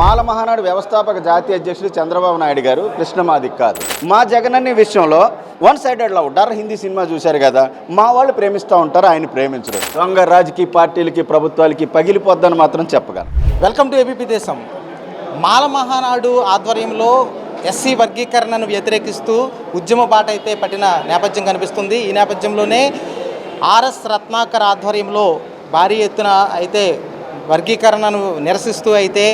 మాల మహానాడు వ్యవస్థాపక జాతీయ అధ్యక్షుడు చంద్రబాబు నాయుడు గారు కృష్ణమాది కాదు. మా జగనన్ని విషయంలో one sided love Darr Hindi cinema చూశారు కదా మా వాళ్ళు ప్రేమిస్తూ ఉంటారు ఆయన ప్రేమించరు. దొంగ రాజకీయ పార్టీలకి ప్రభుత్వాలకి పగిలిపోద్దని మాత్రం చెప్పగలను వెల్కమ్ టు ఏబీపీ దేశం మాల మహానాడు ఆధ్వర్యంలో ఎస్సీ వర్గీకరణను వ్యతిరేకిస్తూ ఉద్యమ బాట అయితే పట్టిన నేపథ్యం కనిపిస్తుంది. ఈ నేపథ్యంలోనే ఆర్ఎస్ రత్నాకర్ ఆధ్వర్యంలో భారీ ఎత్తున అయితే వర్గీకరణను నిరసిస్తూ అయితే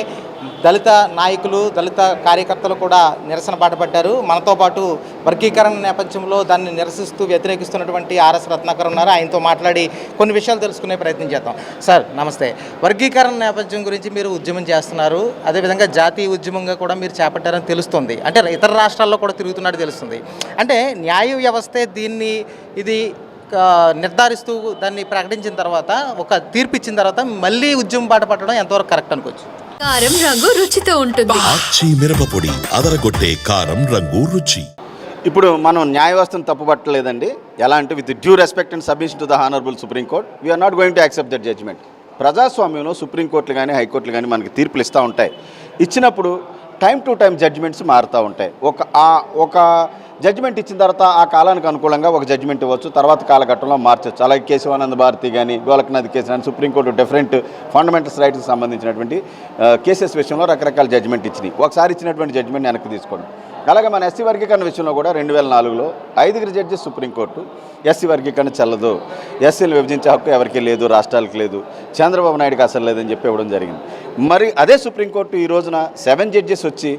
దళిత నాయకులు దళిత కార్యకర్తలు కూడా నిరసన బాటపడ్డారు మనతో పాటు వర్గీకరణ నేపథ్యంలో దాన్ని నిరసిస్తూ వ్యతిరేకిస్తున్నటువంటి ఆర్ఎస్ రత్నాకర్ ఉన్నారు. ఆయనతో మాట్లాడి కొన్ని విషయాలు తెలుసుకునే ప్రయత్నం చేద్దాం. సార్ నమస్తే. వర్గీకరణ నేపథ్యం గురించి మీరు ఉద్యమం చేస్తున్నారు. అదేవిధంగా జాతీయ ఉద్యమంగా కూడా మీరు చేపట్టారని తెలుస్తుంది. అంటే ఇతర రాష్ట్రాల్లో కూడా తిరుగుతున్నట్టు తెలుస్తుంది. అంటే న్యాయ వ్యవస్థే దీన్ని ఇది నిర్ధారిస్తూ దాన్ని ప్రకటించిన తర్వాత ఒక తీర్పు ఇచ్చిన తర్వాత మళ్ళీ ఉద్యమం బాట పట్టడం ఎంతవరకు కరెక్ట్ అనుకోవచ్చు? కారం రంగు రుచితో ఉంటుంది. ఆచి మిరపపొడి అదరగొట్టే కారం రంగు రుచి. ఇప్పుడు మనం న్యాయ వ్యవస్థను తప్పుపట్టలేదండి. ఎలా అంటే with due respect and submission to the honourable supreme court we are not going to accept that judgement ప్రజాస్వామ్యంలో సుప్రీంకోర్టులు కానీ హైకోర్టులు కానీ మనకి తీర్పులు ఇస్తూ ఉంటాయి. ఇచ్చినప్పుడు టైం టు టైం జడ్జిమెంట్స్ మారుతూ ఉంటాయి. ఒక ఆ ఒక జడ్జిమెంట్ ఇచ్చిన తర్వాత ఆ కాలానికి అనుకూలంగా ఒక జడ్జిమెంట్ ఇవ్వచ్చు. తర్వాత కాలఘట్టంలో మార్చవచ్చు అలాగే కేశవానంద భారతి కానీ గోలక్నాథ్ కేసు కానీ సుప్రీంకోర్టు డిఫరెంట్ ఫండమెంటల్స్ రైట్స్కి సంబంధించినటువంటి కేసెస్ విషయంలో రకరకాల జడ్జిమెంట్ ఇచ్చినాయి. ఒకసారి ఇచ్చినటువంటి జడ్జిమెంట్ వెనక్కి తీసుకోండి. అలాగే మన ఎస్సీ వర్గీకరణ విషయంలో కూడా రెండు వేల నాలుగులో ఐదుగురు జడ్జి సుప్రీంకోర్టు ఎస్సీ వర్గీకరణ చెల్లదు. ఎస్సీలు విభజించే హక్కు ఎవరికీ లేదు రాష్ట్రాలకు లేదు. చంద్రబాబు నాయుడుకి అసలు లేదని చెప్పి ఇవ్వడం జరిగింది. మరి అదే సుప్రీంకోర్టు ఈ రోజున సెవెన్ జడ్జెస్ వచ్చి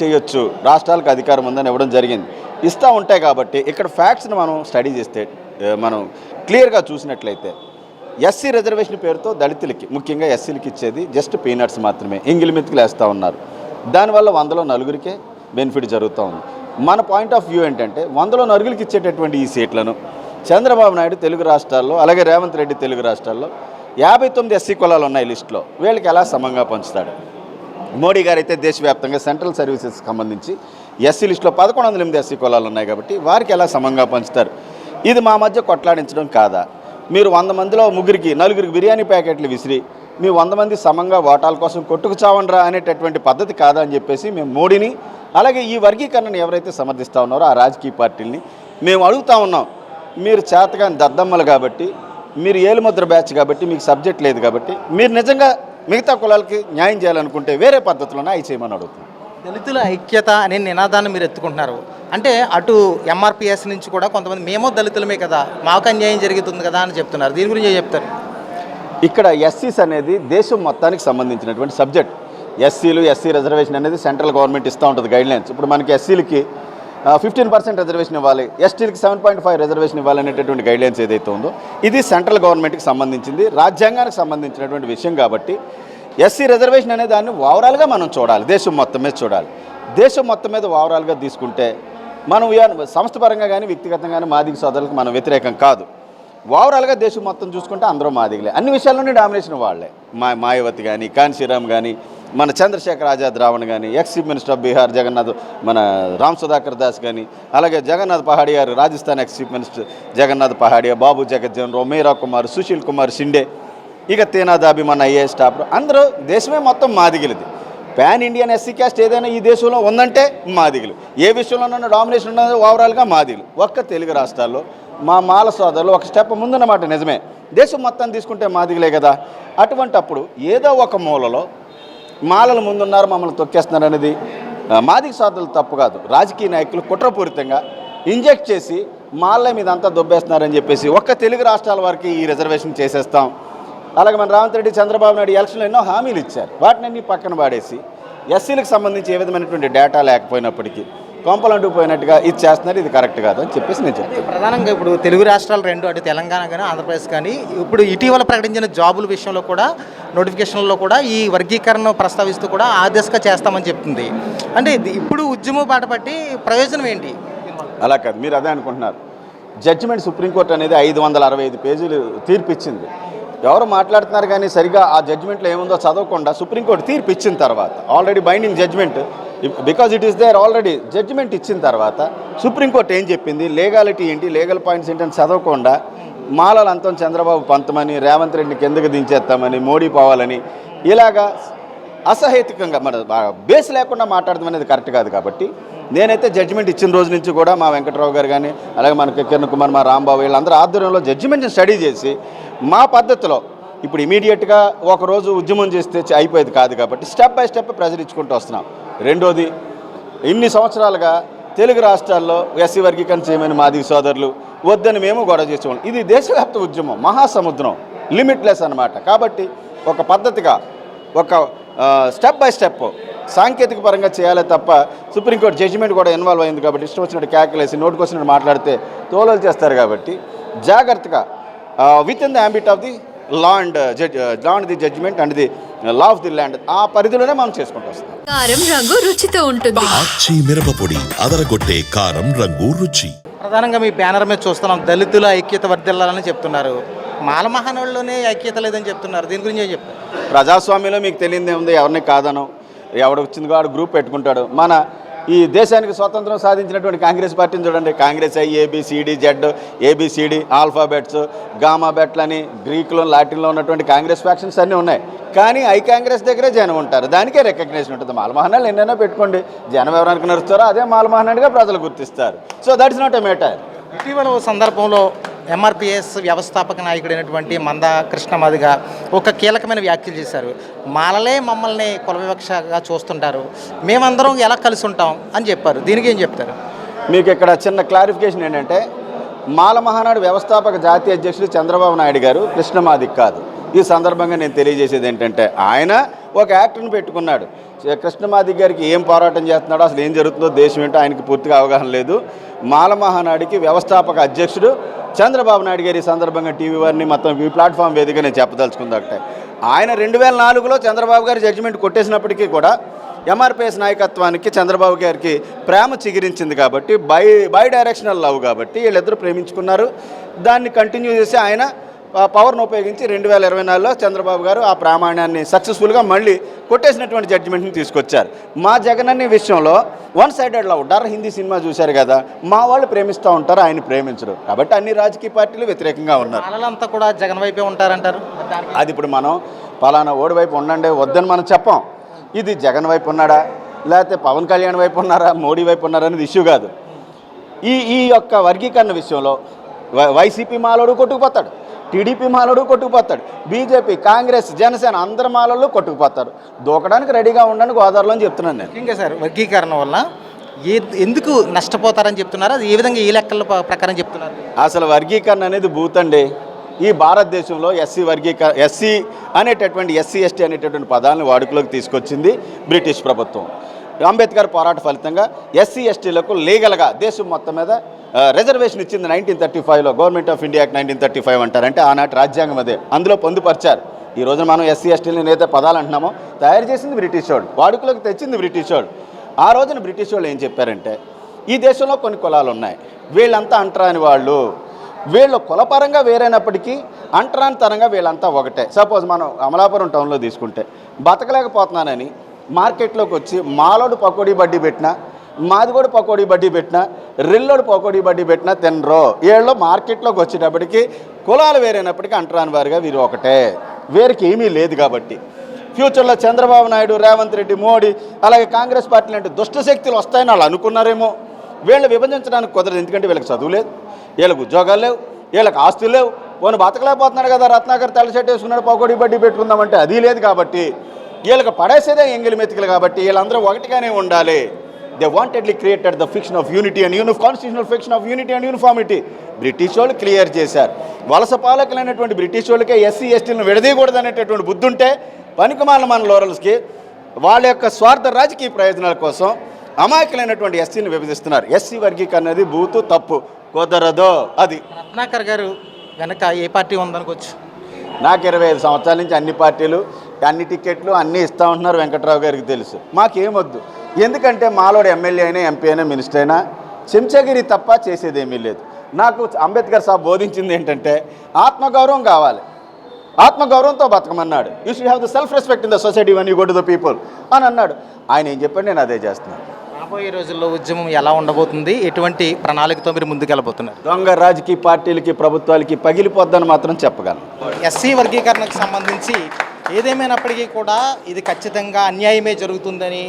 చేయొచ్చు రాష్ట్రాలకు అధికారం ఉందని ఇవ్వడం జరిగింది. ఇస్తూ ఉంటాయి కాబట్టి ఇక్కడ ఫ్యాక్ట్స్ని మనం స్టడీ చేస్తే మనం క్లియర్గా చూసినట్లయితే ఎస్సీ రిజర్వేషన్ పేరుతో దళితులకి ముఖ్యంగా ఎస్సీలకి ఇచ్చేది జస్ట్ పీనట్స్ మాత్రమే ఇంగిలి మెతుకులు వేస్తూ ఉన్నారు. దానివల్ల వందలో నలుగురికే బెనిఫిట్ జరుగుతూ ఉంది. మన పాయింట్ ఆఫ్ వ్యూ ఏంటంటే వందలో నరుగులకి ఇచ్చేటటువంటి ఈ సీట్లను చంద్రబాబు నాయుడు తెలుగు రాష్ట్రాల్లో అలాగే రేవంత్ రెడ్డి తెలుగు రాష్ట్రాల్లో యాభై తొమ్మిది ఎస్సీ కులాలు ఉన్నాయి లిస్టులో. వీళ్ళకి ఎలా సమంగా పంచుతాడు? మోడీ గారు అయితే దేశవ్యాప్తంగా సెంట్రల్ సర్వీసెస్కి సంబంధించి ఎస్సీ లిస్టులో పదకొండు వందల ఎనిమిది ఎస్సీ కులాలు ఉన్నాయి కాబట్టి వారికి ఎలా సమంగా పంచుతారు? ఇది మా మధ్య కొట్లాడించడం కాదా? మీరు వంద మందిలో ముగ్గురికి నలుగురికి బిర్యానీ ప్యాకెట్లు విసిరి మీ వంద మంది సమంగా ఓటాల కోసం కొట్టుకు చావండ్రా అనేటటువంటి పద్ధతి కాదా అని చెప్పేసి మేము మోడీని అలాగే ఈ వర్గీకరణను ఎవరైతే సమర్థిస్తూ ఉన్నారో ఆ రాజకీయ పార్టీల్ని మేము అడుగుతా ఉన్నాం. మీరు చేతగాని దద్దమ్మలు కాబట్టి మీరు ఏలుముద్ర బ్యాచ్ కాబట్టి మీకు సబ్జెక్ట్ లేదు కాబట్టి మీరు నిజంగా మిగతా కులాలకి న్యాయం చేయాలనుకుంటే వేరే పద్ధతిలోనే అవి చేయమని అడుగుతున్నాం. దళితుల ఐక్యత అనే నినాదాన్ని మీరు ఎత్తుకుంటున్నారు. అంటే అటు ఎంఆర్పిఎస్ నుంచి కూడా కొంతమంది మేమో దళితులమే కదా మాకు అన్యాయం జరుగుతుంది కదా అని చెప్తున్నారు. దీని గురించి ఏం చెప్తారు? ఇక్కడ ఎస్సీస్ అనేది దేశం మొత్తానికి సంబంధించినటువంటి సబ్జెక్ట్. ఎస్సీలు ఎస్సీ రిజర్వేషన్ అనేది సెంట్రల్ గవర్నమెంట్ ఇస్తూ ఉంటుంది గైడ్లైన్స్ ఇప్పుడు మనకి ఎస్సీలకి ఫిఫ్టీన్ పర్సెంట్ రిజర్వేషన్ ఇవ్వాలి ఎస్టీలకి సెవెన్ పాయింట్ ఫైవ్ రిజర్వేషన్ ఇవ్వాలనేటటువంటి గైడ్లైన్స్ ఏదైతే ఉందో ఇది సెంట్రల్ గవర్నమెంట్కి సంబంధించింది రాజ్యాంగానికి సంబంధించినటువంటి విషయం కాబట్టి ఎస్సీ రిజర్వేషన్ అనే దాన్ని ఓవరాల్గా మనం చూడాలి దేశం మొత్తం మీద చూడాలి. దేశం మొత్తం మీద ఓవరాల్గా తీసుకుంటే మనం వీఆర్ సంస్థ పరంగా కానీ వ్యక్తిగతంగా కానీ మాదిగ సోదరులకు మనం వ్యతిరేకం కాదు. ఓవరాల్గా దేశం మొత్తం చూసుకుంటే అందరూ మాదిగలే. అన్ని విషయాల్లోనే డామినేషన్ వాళ్ళే. మా మాయవతి కానీ కాన్సీరామ్ కానీ మన చంద్రశేఖర్ ఆజాద్ రావణ్ కానీ ex chief minister of Bihar Jagannath మన రామ్ సుధాకర్ దాస్ కానీ అలాగే Jagannath Pahadia Rajasthan ex chief minister Jagannath Pahadia Babu Jagjivan Rao Meira Kumar Sushil Kumar Shinde ఇక తేనాదాబి మన ఐఏఎస్ స్టాఫ్ అందరూ దేశమే మొత్తం మాదిగిలిది. పాన్ ఇండియన్ ఎస్సీ క్యాస్ట్ ఏదైనా ఈ దేశంలో ఉందంటే మాదిగులు. ఏ విషయంలోనైనా డామినేషన్ ఉన్నది ఓవరాల్గా మాదిగులు. ఒక్క తెలుగు రాష్ట్రాల్లో మా మాల సోదరులు ఒక స్టెప్ ముందున్నమాట నిజమే. దేశం మొత్తం తీసుకుంటే మాదిగలే కదా. అటువంటి అప్పుడు ఏదో ఒక మూలలో మాలలు ముందున్నారు మమ్మల్ని తొక్కేస్తున్నారు అనేది మాదిక మాదిగ తప్పు కాదు. రాజకీయ నాయకులు కుట్రపూరితంగా ఇంజెక్ట్ చేసి మాళ్ళ మీద అంతా దొబ్బేస్తున్నారని చెప్పేసి ఒక్క తెలుగు రాష్ట్రాల వరకు ఈ రిజర్వేషన్ చేసేస్తాం. అలాగే మన రేవంత్ రెడ్డి చంద్రబాబు నాయుడు ఎలక్షన్లో ఎన్నో హామీలు ఇచ్చారు. వాటిని పక్కన పాడేసి ఎస్సీలకు సంబంధించి ఏ విధమైనటువంటి డేటా లేకపోయినప్పటికీ కొంపలంటూ పోయినట్టుగా ఇది చేస్తున్నారు. ఇది కరెక్ట్ కాదు అని చెప్పేసి నేను చెప్తాను ప్రధానంగా ఇప్పుడు తెలుగు రాష్ట్రాలు రెండు అటు తెలంగాణ కానీ ఆంధ్రప్రదేశ్ కానీ ఇప్పుడు ఇటీవల ప్రకటించిన జాబుల విషయంలో కూడా నోటిఫికేషన్లో కూడా ఈ వర్గీకరణ ప్రస్తావిస్తూ కూడా ఆ దిశగా చేస్తామని చెప్తుంది. అంటే ఇప్పుడు ఉద్యమం బాట పట్టి ప్రయోజనం ఏంటి? అలా కాదు. మీరు అదే అనుకుంటున్నారు. జడ్జిమెంట్ సుప్రీంకోర్టు అనేది ఐదు వందల అరవై ఐదు పేజీలు తీర్పు ఇచ్చింది. ఎవరు మాట్లాడుతున్నారు కానీ సరిగా ఆ జడ్జ్మెంట్లో ఏముందో చదవకుండా సుప్రీంకోర్టు తీర్పు ఇచ్చిన తర్వాత already binding judgement because it is there already judgement ఇచ్చిన తర్వాత సుప్రీంకోర్టు ఏం చెప్పింది? లీగాలిటీ ఏంటి? లీగల్ పాయింట్స్ ఏంటని చదవకుండా మాలలు అంతం చంద్రబాబు పంతమని రేవంత్ రెడ్డిని కిందకు దించేస్తామని మోడీ పోవాలని ఇలాగా అసహేతుకంగా మన బేస్ లేకుండా మాట్లాడడం అనేది కరెక్ట్ కాదు కాబట్టి నేనైతే జడ్జిమెంట్ ఇచ్చిన రోజు నుంచి కూడా మా వెంకట్రావు గారు కానీ అలాగే మన కిరణ్ కుమార్ మా రాంబాబు వీళ్ళందరూ ఆధ్వర్యంలో జడ్జిమెంట్ని స్టడీ చేసి మా పద్ధతిలో ఇప్పుడు ఇమీడియట్గా ఒక రోజు ఉద్యమం చేస్తే చ- అయిపోయేది కాదు కాబట్టి స్టెప్ బై స్టెప్ ప్రెజర్ ఇచ్చుకుంటూ వస్తున్నాం. రెండోది ఇన్ని సంవత్సరాలుగా తెలుగు రాష్ట్రాల్లో ఎస్సీ వర్గీకరణ చేయమని మాది సోదరులు వద్దని మేము గొడవ చేసేవాళ్ళం. ఇది దేశవ్యాప్త ఉద్యమం మహాసముద్రం లిమిట్లెస్ అనమాట కాబట్టి ఒక పద్ధతిగా ఒక స్టెప్ బై స్టెప్ సాంకేతిక పరంగా చేయాలి తప్ప సుప్రీంకోర్టు జడ్జిమెంట్ కూడా ఇన్వాల్వ్ అయింది కాబట్టి ఇష్టం వచ్చినట్టు క్యాకులేసి నోటుకు వచ్చినట్టు మాట్లాడితే తోలలు చేస్తారు కాబట్టి జాగ్రత్తగా within the ambit of the law and judge law and the judgement and the law of the land ఆ పరిధిలోనే మనం చేసుకుంటూ వస్తాం. కారం రంగు రుచితో ఉంటుంది. ఆచి మిరపపొడి అదరగొట్టే కారం రంగు రుచి. ప్రధానంగా మీ బ్యానర్ మీద చూస్తున్నాం దళితుల ఐక్యత వర్ధిల్లాలని చెప్తున్నారు. మాల మహానవుల్లోనే ఐక్యత లేదని చెప్తున్నారు. దీని గురించి ఏం చెప్తారు? ప్రజాస్వామ్యంలో మీకు తెలియదే ఉంది ఎవరిని కాదనం ఎవడు వచ్చింది వాడు గ్రూప్ పెట్టుకుంటాడు. మన ఈ దేశానికి స్వతంత్రం సాధించినటువంటి కాంగ్రెస్ పార్టీని చూడండి. Congress I ABCD Z ABCD alphabets gamma బెట్లని గ్రీకులో లాటిన్లో ఉన్నటువంటి కాంగ్రెస్ ఫ్యాక్షన్స్ అన్నీ ఉన్నాయి. కానీ ఐ కాంగ్రెస్ దగ్గరే జనం ఉంటారు. దానికే రికగ్నేషన్ ఉంటుంది. మాలమహనాలు ఎన్నైనా పెట్టుకోండి. జనం ఎవరికి నడుస్తారో అదే మాలమహనాడిగా ప్రజలు గుర్తిస్తారు. So that is not a matter ఇటీవల సందర్భంలో ఎంఆర్పిఎస్ వ్యవస్థాపక నాయకుడైనటువంటి మంద కృష్ణమాదిగా ఒక కీలకమైన వ్యాఖ్యలు చేశారు. మాలలే మమ్మల్ని కుల వివక్షగా చూస్తుంటారు. మేమందరం ఎలా కలిసి ఉంటాం అని చెప్పారు. దీనికి ఏం చెప్తారు? మీకు ఇక్కడ చిన్న క్లారిఫికేషన్ ఏంటంటే మాల మహానాడు వ్యవస్థాపక జాతీయ అధ్యక్షుడు చంద్రబాబు నాయుడు గారు కృష్ణమాదిక్ కాదు. ఈ సందర్భంగా నేను తెలియజేసేది ఏంటంటే ఆయన ఒక యాక్టర్ని పెట్టుకున్నాడు. చ- కృష్ణమాదిక్ గారికి ఏం పోరాటం చేస్తున్నాడో అసలు ఏం జరుగుతుందో దేశం ఏంటో ఆయనకి పూర్తిగా అవగాహన లేదు. మాల మహానాడికి వ్యవస్థాపక అధ్యక్షుడు చంద్రబాబు నాయుడు గారి సందర్భంగా టీవీ వారిని మొత్తం ఈ ప్లాట్ఫామ్ వేదిక నేను ఆయన రెండు వేల నాలుగులో చంద్రబాబు గారి జడ్జిమెంట్ కొట్టేసినప్పటికీ కూడా ఎంఆర్పిఎస్ నాయకత్వానికి చంద్రబాబు గారికి ప్రేమ చిగిరించింది కాబట్టి బై బై డైరెక్షనల్ లవ్ కాబట్టి వీళ్ళిద్దరూ ప్రేమించుకున్నారు. దాన్ని కంటిన్యూ చేసి ఆయన పవర్ను ఉపయోగించి రెండు వేల ఇరవై నాలుగులో చంద్రబాబు గారు ఆ ప్రామాణ్యాన్ని సక్సెస్ఫుల్గా మళ్ళీ కొట్టేసినటువంటి జడ్జిమెంట్ని తీసుకొచ్చారు. మా జగనన్ని విషయంలో one sided love Darr Hindi cinema చూశారు కదా మా వాళ్ళు ప్రేమిస్తూ ఉంటారు ఆయన ప్రేమించరు. కాబట్టి అన్ని రాజకీయ పార్టీలు వ్యతిరేకంగా ఉన్నారు. మాలలంతా కూడా జగన్ వైపే ఉంటారంటారు? అది ఇప్పుడు మనం పలానా ఓడి వైపు ఉండండి వద్దని మనం చెప్పాం. ఇది జగన్ వైపు ఉన్నాడా? లేకపోతే పవన్ కళ్యాణ్ వైపు ఉన్నారా? మోడీ వైపు ఉన్నారా అనేది ఇష్యూ కాదు. ఈ ఈ యొక్క వర్గీకరణ విషయంలో వై- వైసీపీ మాలోడు కొట్టుకుపోతాడు. టీడీపీ మాలోడు కొట్టుకుపోతాడు. బీజేపీ కాంగ్రెస్ జనసేన అందరి మాలలు కొట్టుకుపోతారు. దూకడానికి రెడీగా ఉండండి గోదావరిలో అని చెప్తున్నాను నేను. ఇంకా సార్ వర్గీకరణ వల్ల ఏ ఎందుకు నష్టపోతారని చెప్తున్నారు? అది ఏ విధంగా ఈ లెక్కల ప్ర- ప్రకారం చెప్తున్నారు? అసలు వర్గీకరణ అనేది బూత్ అండి. ఈ భారతదేశంలో ఎస్సీ వర్గీకరణ ఎస్సీ అనేటటువంటి ఎస్సీ ఎస్టీ అనేటటువంటి పదాలను వాడుకలోకి తీసుకొచ్చింది బ్రిటిష్ ప్రభుత్వం. అంబేద్కర్ పోరాట ఫలితంగా ఎస్సీ ఎస్టీలకు లీగల్గా దేశం మొత్తం మీద రిజర్వేషన్ ఇచ్చింది నైన్టీన్ థర్టీ ఫైవ్లో government of India act nineteen thirty five అంటారంటే ఆనాటి రాజ్యాంగం అదే. అందులో పొందుపరిచారు. ఈ రోజు మనం ఎస్సీ ఎస్టీలని ఏదైతే పదాలు అంటున్నామో తయారు చేసింది బ్రిటిష్ వాడు వాడుకలోకి తెచ్చింది బ్రిటిష్ వాడు. ఆ రోజున బ్రిటిష్ వాళ్ళు ఏం చెప్పారంటే ఈ దేశంలో కొన్ని కులాలు ఉన్నాయి. వీళ్ళంతా అంటరాని వాళ్ళు. వీళ్ళు కులపరంగా వేరైనప్పటికీ అంటరానితనంగా వీళ్ళంతా ఒకటే. సపోజ్ మనం అమలాపురం టౌన్లో తీసుకుంటే బతకలేకపోతున్నానని మార్కెట్లోకి వచ్చి మాలోడు పకోడీ బడ్డీ పెట్టినా మాది కూడా పకోడీ బడ్డీ పెట్టినా రెల్లోడు పకోడీ బడ్డీ పెట్టినా తినరో. వీళ్ళు మార్కెట్లోకి వచ్చేటప్పటికి కులాలు వేరైనప్పటికీ అంటరాని వారిగా వీరు ఒకటే. వీరికి ఏమీ లేదు కాబట్టి. ఫ్యూచర్లో చంద్రబాబు నాయుడు రేవంత్ రెడ్డి మోడీ అలాగే కాంగ్రెస్ పార్టీ లాంటి దుష్ట శక్తులు వస్తాయని వాళ్ళు అనుకున్నారేమో. వీళ్ళు విభజించడానికి కుదరదు ఎందుకంటే వీళ్ళకి చదువు లేదు వీళ్ళకి ఉద్యోగాలు లేవు వీళ్ళకి ఆస్తులు లేవు. పోను బతకలేకపోతున్నాడు కదా రత్నాకర్ తలసెట్ వేసుకున్నాడు పకోడీ బడ్డీ పెట్టుకుందామంటే అది లేదు కాబట్టి. వీళ్ళకి పడేసేదే ఎంగిలి మెతికలు కాబట్టి వీళ్ళందరూ ఒకటిగానే ఉండాలి. They wantedly created the fiction of unity and యూనిఫ్ constitutional fiction of unity and uniformity British వాళ్ళు క్లియర్ చేశారు. వలస పాలకులైనటువంటి బ్రిటిష్ వాళ్ళకే ఎస్సీ ఎస్టీలను విడదీయకూడదు అనేటటువంటి బుద్ధి ఉంటే పనికిమాల మన లోరల్స్కి వాళ్ళ యొక్క స్వార్థ రాజకీయ ప్రయోజనాల కోసం అమాయకులైనటువంటి ఎస్సీని విభజిస్తున్నారు. ఎస్సీ వర్గీకరణ అనేది బూతు తప్పు. కుదరదు. అది. రత్నాకర్ గారు వెనక ఏ పార్టీ ఉందనుకోవచ్చు? నాకు ఇరవై ఐదు సంవత్సరాల నుంచి అన్ని పార్టీలు అన్ని టికెట్లు అన్నీ ఇస్తూ ఉంటున్నారు వెంకట్రావు గారికి తెలుసు. మాకేమొద్దు ఎందుకంటే మాలోడు ఎమ్మెల్యే అయినా ఎంపీ అయినా మినిస్టర్ అయినా చెంచగిరి తప్ప చేసేదేమీ లేదు. నాకు అంబేద్కర్ సాబ్ బోధించింది ఏంటంటే ఆత్మగౌరవం కావాలి. ఆత్మగౌరవంతో బతకమన్నాడు. You should have the self respect in the society when you go to the people అని అన్నాడు. ఆయన ఏం చెప్పాడు? నేను అదే చేస్తున్నాను రాబోయే రోజుల్లో ఉద్యమం ఎలా ఉండబోతుంది? ఎటువంటి ప్రణాళికతో మీరు ముందుకెళ్ళబోతున్నారు? దొంగ రాజకీయ పార్టీలకి ప్రభుత్వాలకి పగిలిపోద్దని మాత్రం చెప్పగలను. ఎస్సీ వర్గీకరణకు సంబంధించి ఏదేమైనప్పటికీ కూడా ఇది ఖచ్చితంగా అన్యాయమే జరుగుతుందని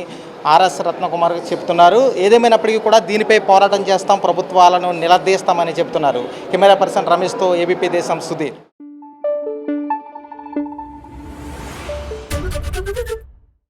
ఆర్ఎస్ రత్నకుమార్ చెప్తున్నారు. ఏదేమైనప్పటికీ కూడా దీనిపై పోరాటం చేస్తాం ప్రభుత్వాలను నిలదీస్తామని చెప్తున్నారు. కెమెరా పర్సన్ రమేష్తో ఏబీపీ దేశం సుధీర్.